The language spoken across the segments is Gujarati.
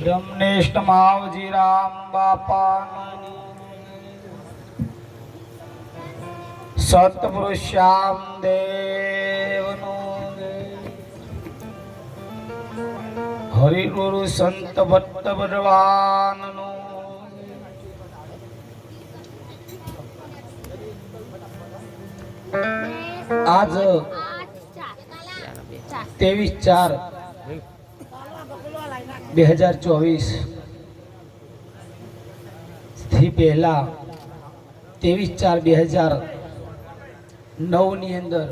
બ્રહ્મનિષ્ઠ માવજી રામ બાપા સત્પુરુષ્યામ દેવનો. હરિગુરુ સંત ભટ્ટ ભગવાનનું. આજ ત્રેવીસ ચાર બે હજાર ચોવીસ. થી પહેલા ત્રેવીસ ચાર બે હજાર નવની અંદર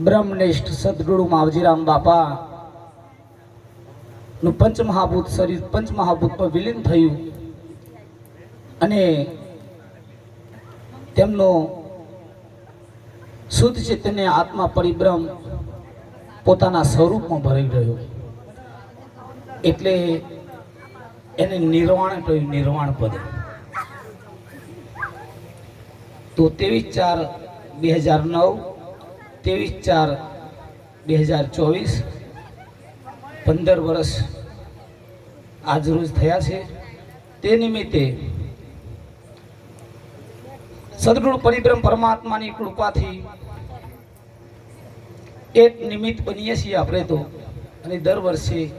બ્રહ્મનિષ્ઠ સદગુરુ માવજીરામ બાપા નું પંચમહાભૂત શરીર પંચમહાભૂતમાં વિલીન થયું અને તેમનો શુદ્ધ ચિત્તને આત્મા પરિભ્રમ પોતાના સ્વરૂપમાં ભરાઈ રહ્યો. એટલે એને નિર્વાણ કહ્યું નિર્વાણ પદ. તો ત્રેવીસ ચાર બે હજાર નવ, ત્રેવીસ ચાર બે હજાર ચોવીસ, પંદર વર્ષ આજરોજ થયા છે. તે નિમિત્તે સદગુરુ પરિબ્રહ્મ પરમાત્માની કૃપાથી એક નિમિત્ત બનીએ છીએ આપણે તો. અને દર વર્ષે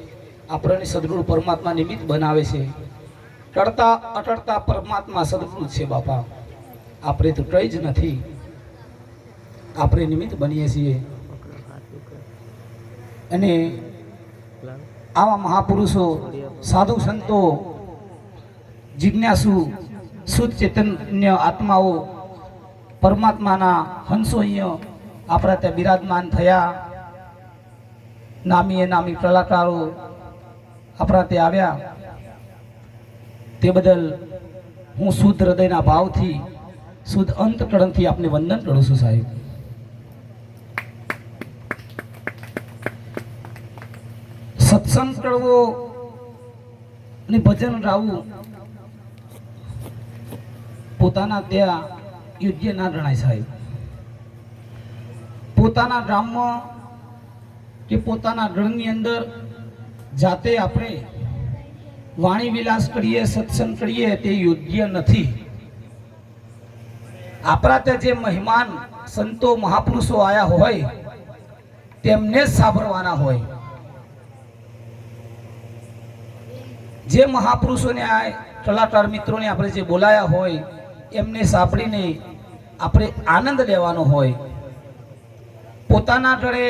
આપણને સદગુરુ પરમાત્મા નિમિત્ત બનાવે છે. ટળતા, અટળતા પરમાત્મા સદગુરુ છે બાપા. આપણે તો કંઈ જ નથી. આપણે નિમિત્ત બનીએ છીએ. અને આવા મહાપુરુષો, સાધુ સંતો, જિજ્ઞાસુ શુદ્ધ ચૈતન્ય આત્માઓ પરમાત્માના હંસો અહીંયા આપણા ત્યાં બિરાજમાન થયા. નામી એ નામી કલાકારો આપણા ત્યાં આવ્યા. તે બદલ હું શુદ્ધ હૃદયના ભાવથી, શુદ્ધ અંતકરણથી આપને વંદન કરું છું સાહેબ. સત્સંગ કરવો અને ભજન ગાવું પોતાના ત્યાં યોગ્ય ના સાહેબ. પોતાના ગામમાં કે પોતાના ગણની અંદર જાતે આપણે વાણી વિલાસ કરીએ, સત્સંગ કરીએ તે યોગ્ય નથી. આપણા ત્યાં જે મહેમાન, સંતો, મહાપુરુષો આવ્યા હોય, તેમને જ સાંભળવાના હોય. જે મહાપુરુષોને આ કલાકાર મિત્રોને આપણે જે બોલાયા હોય એમને સાંભળીને આપણે આનંદ લેવાનો હોય. પોતાના ઘરે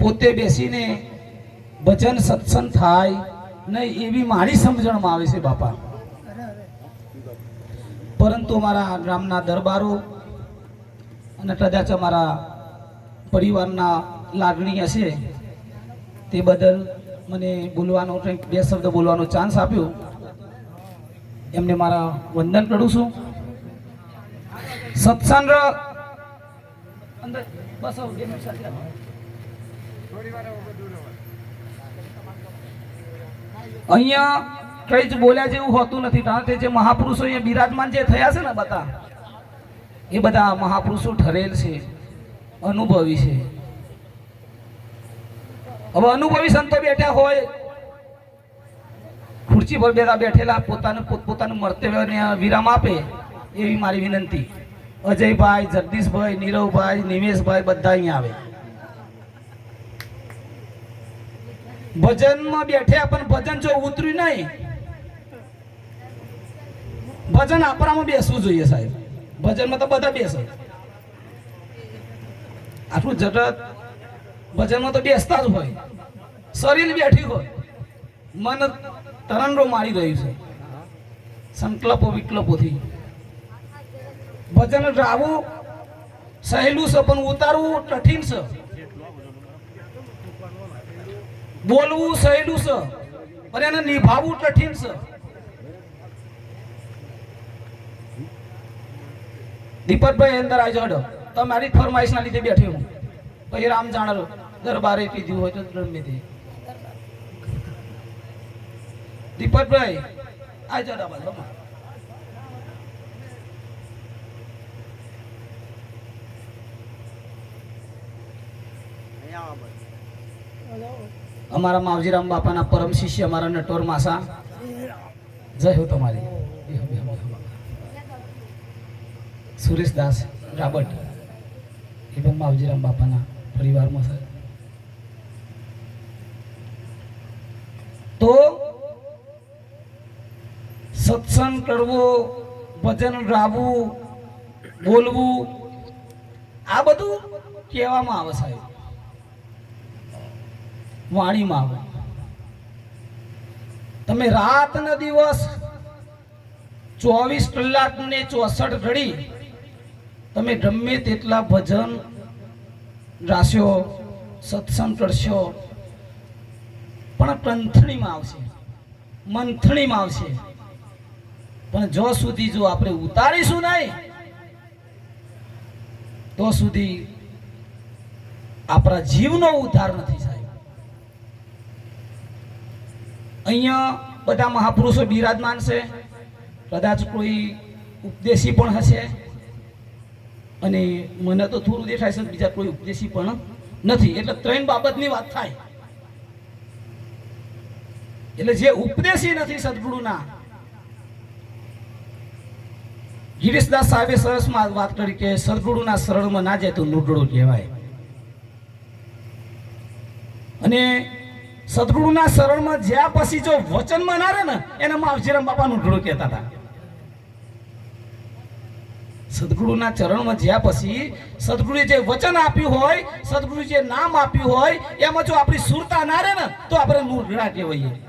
પોતે બેસીને ભજન સત્સંગ થાય નહીં એવી મારી સમજણમાં આવે છે બાપા. પરંતુ મારા ગામના દરબારો અને કદાચ અમારા પરિવારના લાગણી હશે તે બદલ મને બોલવાનો કંઈક બે શબ્દ બોલવાનો ચાન્સ આપ્યો. એમને મારા વંદન કરું છું. સત્સંગ. અહીંયા કઈ જ બોલ્યા જેવું હોતું નથી. કારણ કે જે મહાપુરુષો અહીંયા બિરાજમાન જે થયા છે ને બધા, એ બધા મહાપુરુષો ઠરેલ છે, અનુભવી છે. હવે અનુભવી સંતો બેઠા હોય ખુરશી પર બેઠા બેઠેલા પોતાનું પોતપોતાનું મર્તવ્યને વિરામ આપે એવી મારી વિનંતી. અજયભાઈ, જગદીશભાઈ, નીરવભાઈ, નિમેશભાઈ બધા અહીંયા આવે. ભજનમાં બેઠ્યા પણ ભજન જો ઉતર્યું નહીં, ભજન આપણામાં બેસવું જોઈએ સાહેબ. ભજનમાં તો બધા બેસે. આટલું જગત ભજનમાં તો બેસતા જ હોય. શરીર બેઠી હોય. મન તરંગો મારી રહ્યું છે. સંકલ્પો વિકલ્પોથી. ભજન ગાવું સહેલું છે, પણ ઉતારવું કઠિન છે. બોલવું સહેલું છે, પણ એને નિભાવવું કઠિન છે. દીપકભાઈ અંદર આવી જાડો તમારી ફરમાઈશના લીધે બેઠી હું. પછી રામ જાણો દરબારે કીધું હોય તો ગમે તે દીપકભાઈ, આ જાડો બાજુ અમારા માવજીરામ બાપાના પરમ શિષ્ય, અમારા નટવર માસા. જય હો તમારી. સુરેશ. સુરેશદાસ રાબટ એ પણ માવજીરામ બાપાના પરિવારમાં છે તો સત્સંગ કરવો, ભજન ગાવું, બોલવું, આ બધું કહેવામાં આવે સાહેબ. વાણીમાં આવે. તમે રાત ને દિવસ ચોવીસ કલાક ને ચોસઠ ઘડી તમે ગમે તેટલા ભજન ગાશો, સત્સંગ કરશો, પણ કંથણીમાં આવશે. મંથણીમાં આવશે. પણ જો સુધી જો આપણે ઉતારીશું નહીં, તો સુધી આપણા જીવનો ઉદ્ધાર નથી સાહેબ અહીંયા બધા મહાપુરુષો બિરાજમાન છે. કદાચ કોઈ ઉપદેશી પણ હશે. અને મને તો થોડું દેખાય છે બીજા કોઈ ઉપદેશી પણ નથી. એટલે ત્રણ બાબતની વાત થાય. એટલે જે ઉપદેશી નથી સદગુરુના ગિરીશદાસ સાહેબે સરસમાં વાત કરી કે સદગુરુના શરણમાં ના જાય તો નુગડો કહેવાય. અને સદગુરુના શરણમાં જ્યાં પછી જો વચનમાં ના રહે ને એને માવજીરામ બાપા નુગડો કહેતા હતા. સદગુરુના ચરણમાં જ્યાં પછી સદગુરુએ જે વચન આપ્યું હોય સદગુરુ જે નામ આપ્યું હોય, એમાં જો આપણી સુરતા ના રહે ને, તો આપણે નુગડા કહેવાય